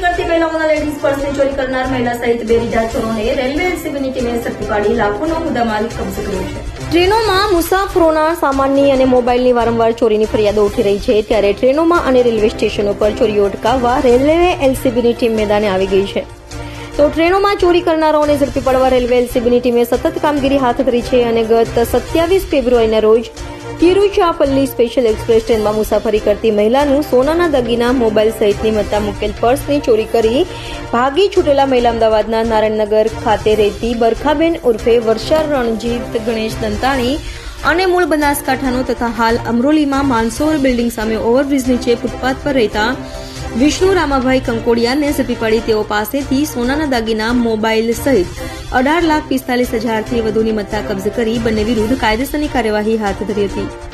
મુસાફરી કરતી મહિલાઓના લેડીઝ પર્સની ચોરી કરનાર મહિલા સહિત બે બીજા ચોરોને રેલવે એલસીબીની ટીમે ઝડપી પાડી લાખોનો મુદ્દામાલ કબજે કર્યો છે. ટ્રેનોમાં મુસાફરોના સામાનની અને મોબાઈલની વારંવાર ચોરીની ફરિયાદો ઉઠી રહી છે, ત્યારે ટ્રેનોમાં અને રેલવે સ્ટેશનો પર ચોરીઓ અટકાવવા રેલવે એલસીબીની ટીમ મેદાને આવી ગઈ છે. તો ટ્રેનોમાં ચોરી કરનારાઓને ઝડપી પાડવા રેલવે એલસીબીની ટીમે સતત કામગીરી હાથ ધરી છે અને ગત સત્યાવીસ ફેબ્રુઆરીના રોજ તિરુચાપલ્લી સ્પેશિયલ એક્સપ્રેસ ટ્રેનમાં મુસાફરી કરતી મહિલાનું સોનાના દગીના, મોબાઈલ સહિતની મત્તા મુકેલ પર્સની ચોરી કરી ભાગી છૂટેલા મહિલા અમદાવાદના નારાયણનગર ખાતે રહેતી બરખાબેન ઉર્ફે વર્ષા રણજીત, ગણેશ દંતાણી અને મૂળ બનાસકાંઠાનો તથા હાલ અમરોલીમાં માનસોર બિલ્ડિંગ સામે ઓવરબ્રિજ નીચે ફૂટપાથ પર રહેતા વિષ્ણુ રામાભાઈ કંકોડિયાને ઝડપી પાડી તેઓ પાસેથી સોનાના દાગીના, મોબાઈલ સહિત અઢાર લાખ પિસ્તાલીસ હજારથી વધુની મત્તા કબજે કરી બંને વિરુદ્ધ કાયદેસરની કાર્યવાહી હાથ ધરી હતી.